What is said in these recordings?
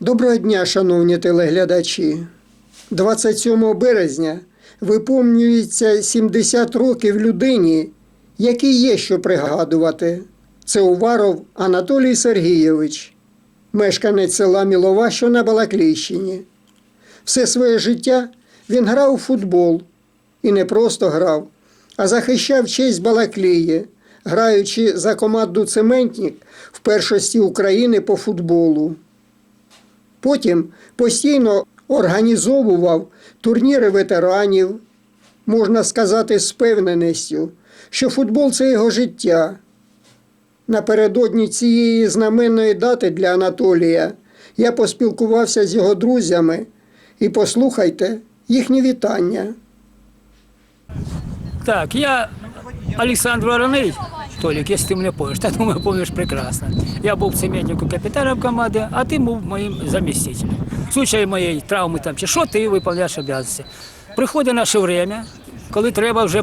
Доброго дня, шановні телеглядачі. 27 березня виповнюється 70 років людині, якій є що пригадувати. Це Уваров Анатолій Сергійович, мешканець села Мілова, що на Балаклійщині. Все своє життя він грав у футбол і не просто грав, а захищав честь Балаклії, граючи за команду Цементнік в першості України по футболу. Потім постійно організовував турніри ветеранів, можна сказати, з впевненістю, що футбол це його життя. Напередодні цієї знаменної дати для Анатолія я поспілкувався з його друзями і послухайте їхні вітання. Так, я Олександр Вороний, Толік, якщо ти мене помниш, та думаю, помниш прекрасно. Я був цементником капітаном команди, а ти був моїм замістителем. В случае моєї травми там чи що, ти виконуєш обов'язки. Приходить наше время, коли треба вже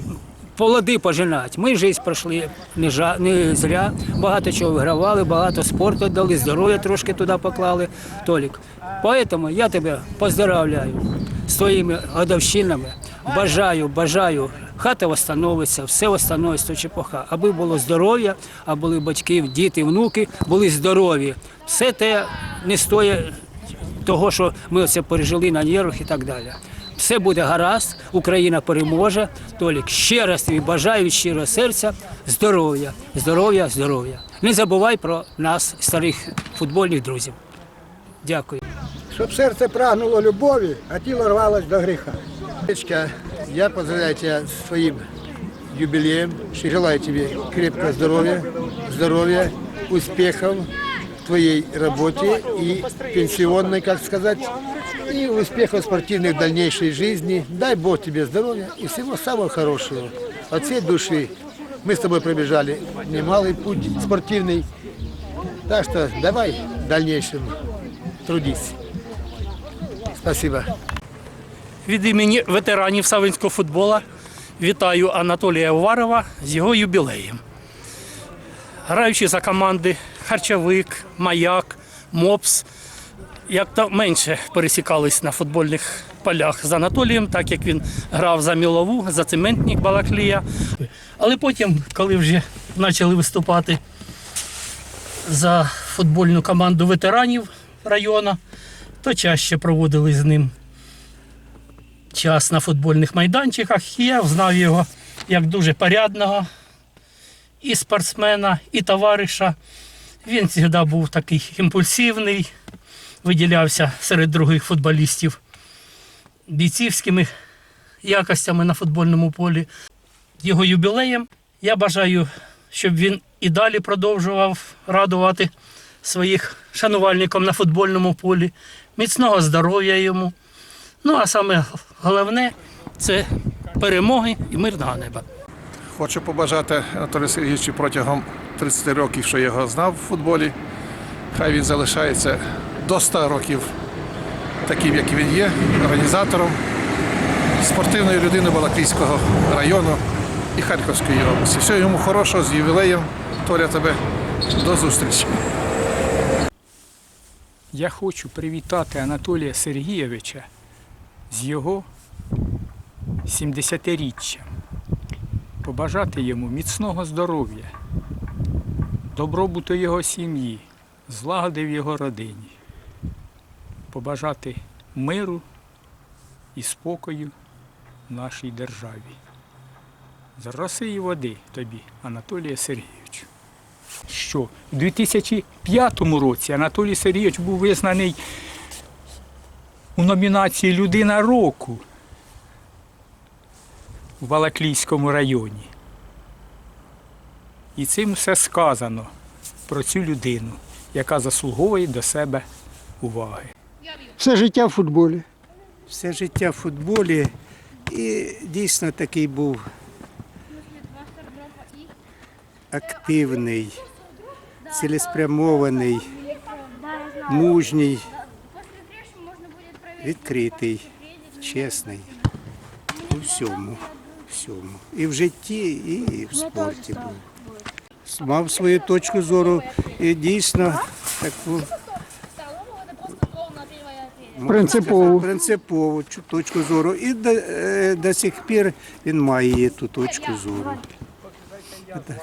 плоди пожинати. Ми життя пройшли не, жа, не зря, багато чого вигравали, багато спорту дали, здоров'я трошки туди поклали. Толік. Поэтому я тебе поздравляю з твоїми годовщинами. Бажаю, бажаю, хата восстановиться, все восстановиться, то чепоха. Аби було здоров'я, а були батьки, діти, внуки, були здорові. Все те не стоїть того, що ми це пережили на нервах і так далі. Все буде гаразд, Україна переможе. Толік, ще раз тобі бажаю від щирого серця здоров'я, здоров'я, здоров'я. Не забувай про нас, старих футбольних друзів. Дякую. Щоб серце прагнуло любові, а тіло рвалось до гріха. Я поздравляю тебя с своим юбилеем. Желаю тебе крепкого здоровья, здоровья, успехов в твоей работе и пенсионной, как сказать, и успехов спортивных в дальнейшей жизни. Дай Бог тебе здоровья и всего самого хорошего. От всей души. Мы с тобой пробежали немалый путь спортивный. Так что давай в дальнейшем трудись. Спасибо. Від імені ветеранів савинського футболу вітаю Анатолія Уварова з його юбілеєм. Граючи за команди Харчовик, Маяк, Мопс, як то менше пересікались на футбольних полях з Анатолієм, так як він грав за Мілову, за цементник Балаклія. Але потім, коли вже почали виступати за футбольну команду ветеранів району, то чаще проводили з ним час на футбольних майданчиках. І я знав його як дуже порядного і спортсмена, і товариша. Він завжди був такий імпульсивний, виділявся серед других футболістів бійцівськими якостями на футбольному полі. Його юбілеєм я бажаю, щоб він і далі продовжував радувати своїх шанувальників на футбольному полі, міцного здоров'я йому. Ну а саме головне це перемоги і мирного неба. Хочу побажати Анатолію Сергійовичу протягом 30 років, що я його знав в футболі. Хай він залишається до 100 років таким, як він є, організатором спортивної людини Балаклійського району і Харківської області. Всього йому хорошого з ювілеєм. Толя тебе до зустрічі. Я хочу привітати Анатолія Сергійовича з його 70-річчям, побажати йому міцного здоров'я, добробуту його сім'ї, злагоди в його родині, побажати миру і спокою в нашій державі. З роси і води тобі, Анатолія Сергійовичу що в 2005 році Анатолій Сергійович був визнаний у номінації Людина року в Балаклійському районі. І цим все сказано про цю людину, яка заслуговує до себе уваги. Все життя в футболі. Все життя в футболі і дійсно такий був активний, цілеспрямований, мужній, відкритий, чесний у всьому, всьому. І в житті, і в спорті був. Мав свою точку зору і дійсно таку Принципову. принципову точку зору. І до, е, до сих пір він має ту точку зору. Отак.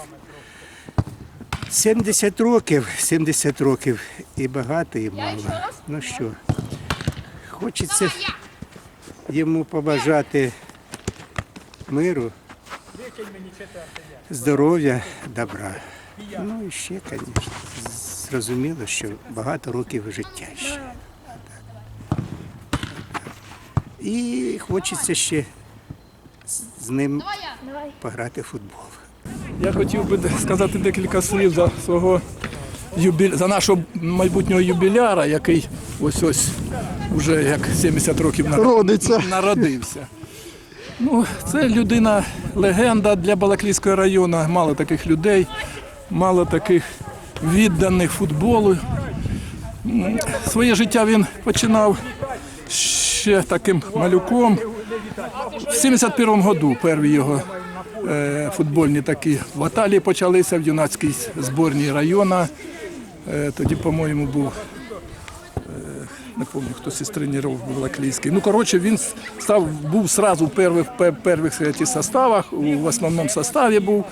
70 років, 70 років і багато, і мало. Ну що, хочеться йому побажати миру, здоров'я, добра. Ну і ще, звісно, зрозуміло, що багато років життя ще. І хочеться ще з- ним пограти в футбол. Я хотів би сказати декілька слів за свого юбіль... за нашого майбутнього юбіляра, який ось ось вже як 70 років народився. Ну, це людина легенда для Балаклійського району. Мало таких людей, мало таких відданих футболу. Своє життя він починав ще таким малюком. В 71-му году перві його е, футбольні такі в Аталі почалися в юнацькій зборній району. Е, тоді, по-моєму, був не пам'ятаю, хто із тренерів був Лаклійський. Ну, коротше, він став, був сразу в перших, перших сказати, составах, в основному составі був.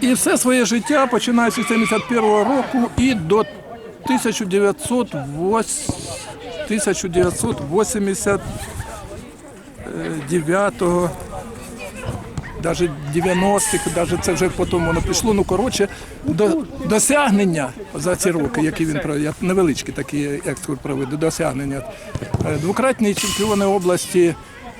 І все своє життя, починаючи з 71-го року і до 1908 1989-го, навіть 90-х, навіть це вже потім воно пішло. Ну, коротше, до, досягнення за ці роки, які він провів, я невеличкий такий екскурс проведу, досягнення. Е, Двократні чемпіони області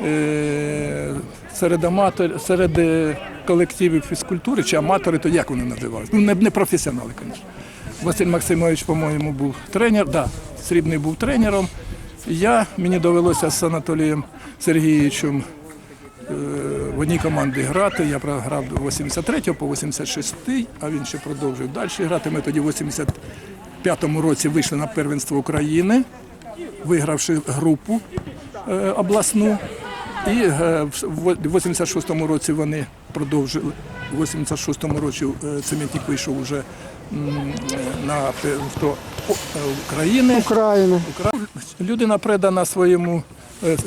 е, серед аматор, серед е, колективів фізкультури чи аматори, то як вони називалися? Ну, не, не професіонали, звісно. Василь Максимович, по-моєму, був тренер, да, Срібний був тренером. Я, мені довелося з Анатолієм Сергійовичем одній команді грати. Я грав 83 по 86, а він ще продовжив далі грати. Ми тоді в 85-му році вийшли на первенство України, вигравши групу е, обласну. І е, в 86-му році вони продовжили. В 86-му році е, цементник вийшов уже на первенство о- е, України. Україна. Людина предана своєму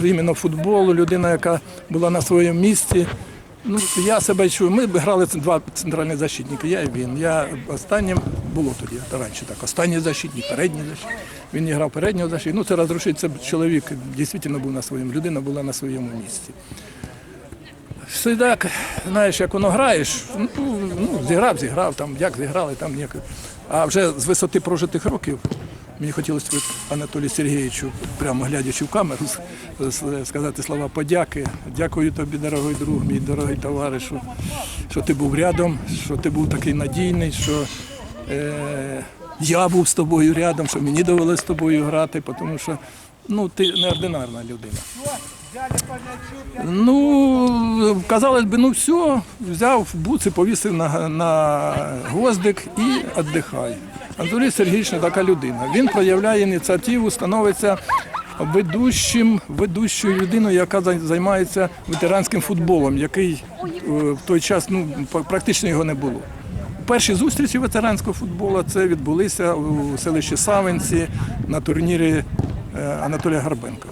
іменно футболу, людина, яка була на своєму місці. Ну, я себе чую. Ми грали два центральні защитники, я і він. Я останнім було тоді, раніше так. Останній защитник, передній защитник. Він не грав переднього защитника. Ну, це розрушить, це чоловік дійсно був на своєму, людина була на своєму місці. Все так, знаєш, як воно граєш, ну, ну зіграв, зіграв, там, як зіграли, там ніяк. А вже з висоти прожитих років мені хотілося б Анатолію Сергійовичу, прямо глядячи в камеру, сказати слова подяки. Дякую тобі, дорогий друг, мій дорогий товаришу, що ти був рядом, що ти був такий надійний, що е, я був з тобою рядом, що мені довелося з тобою грати, тому що ну, ти неординарна людина. Ну, казалось би, ну все, взяв буци, повісив на, на гвоздик і віддихай. Анатолій Сергійович така людина. Він проявляє ініціативу, становиться ведущим, ведущою людиною, яка займається ветеранським футболом, який е, в той час ну, практично його не було. Перші зустрічі ветеранського футболу це відбулися у селищі Савинці на турнірі е, Анатолія Гарбенка.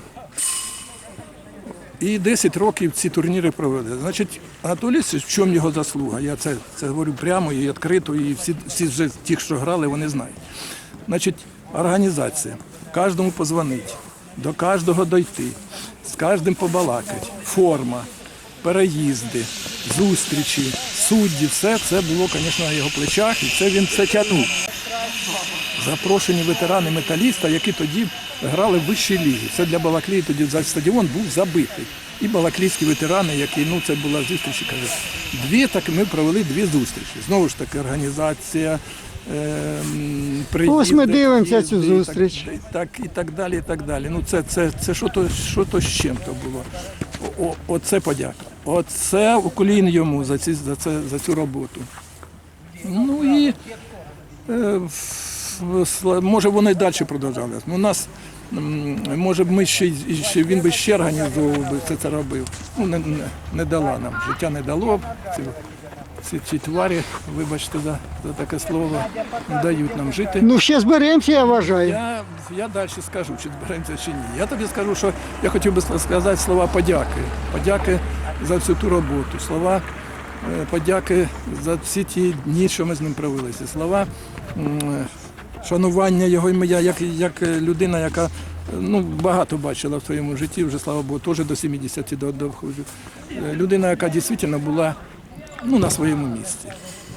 І 10 років ці турніри провели. Значить, Анатолій, в чому його заслуга? Я це, це говорю прямо і відкрито, і всі, всі вже ті, що грали, вони знають. Значить, організація. Кожному позвонить, до кожного дойти, з кожним побалакати, форма, переїзди, зустрічі, судді, все це було, звісно, на його плечах, і це він все тягнув. Запрошені ветерани металіста, які тоді грали в вищій лігі. Це для Балаклії тоді за- стадіон був забитий. І балаклійські ветерани, які ну це була зустріч, каже, дві так ми провели дві зустрічі. Знову ж таки, організація. ем, приїзди, Ось ми дивимося цю приїзди зустріч. І так, і так далі, і так далі. Ну це, це, це що то, що то з чим то було. О, оце подяка. Оце уклін йому за, ці, за, це, за цю роботу. Ну і Е, Може, вони далі продовжалися. У нас, м, може, б ми ще, ще він би ще організовував би це, це робив. Ну, не, не, не дала нам. Життя не дало. Ці, ці, ці тварі, вибачте за, за таке слово, не дають нам жити. Ну ще зберемося, я вважаю. Я, я далі скажу, чи зберемося чи ні. Я тобі скажу, що я хотів би сказати слова подяки. Подяки за всю ту роботу. Слова е, подяки за всі ті дні, що ми з ним провели. Ці Слова шанування його ім'я, як, як людина, яка ну, багато бачила в своєму житті, вже слава Богу, теж до 70 до- доходжу. Е, Людина, яка дійсно була ну, на своєму місці.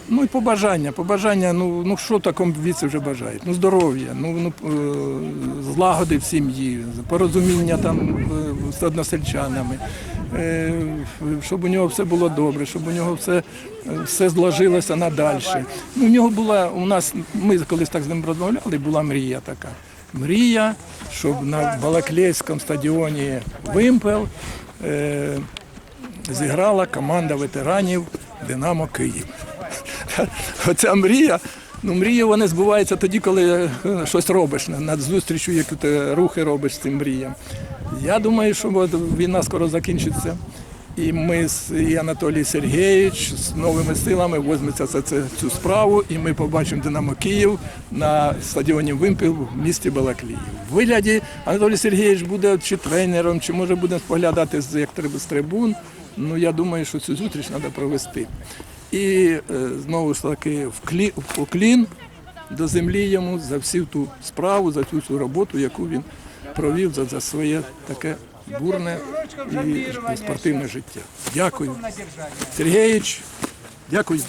Ну і побажання. Побажання, ну, ну що в такому віці вже бажають? Ну здоров'я, ну, ну е, злагоди в сім'ї, порозуміння там е, з односельчанами, е, щоб у нього все було добре, щоб у нього все, все зложилося надальше. Ну, у нього була, у нас, ми колись так з ним розмовляли, була мрія така. Мрія, щоб на Балаклейському стадіоні Вимпел е, зіграла команда ветеранів Динамо Київ. Оця мрія. Ну, мрії вони збуваються тоді, коли е, щось робиш, на- над зустрічю, які ти рухи робиш з цим мріям. Я думаю, що війна скоро закінчиться. І ми і Анатолій Сергійович з новими силами возьметься за це, цю справу, і ми побачимо Динамо Київ на стадіоні Вимпіл в місті Балаклії. В вигляді Анатолій Сергійович буде чи тренером, чи може буде споглядати як треба з трибун. Ну я думаю, що цю зустріч треба провести. І е, знову ж таки поклін до землі йому за всю ту справу, за цю роботу, яку він провів за, за своє таке бурне і спортивне життя. Дякую. Сергійович, дякую.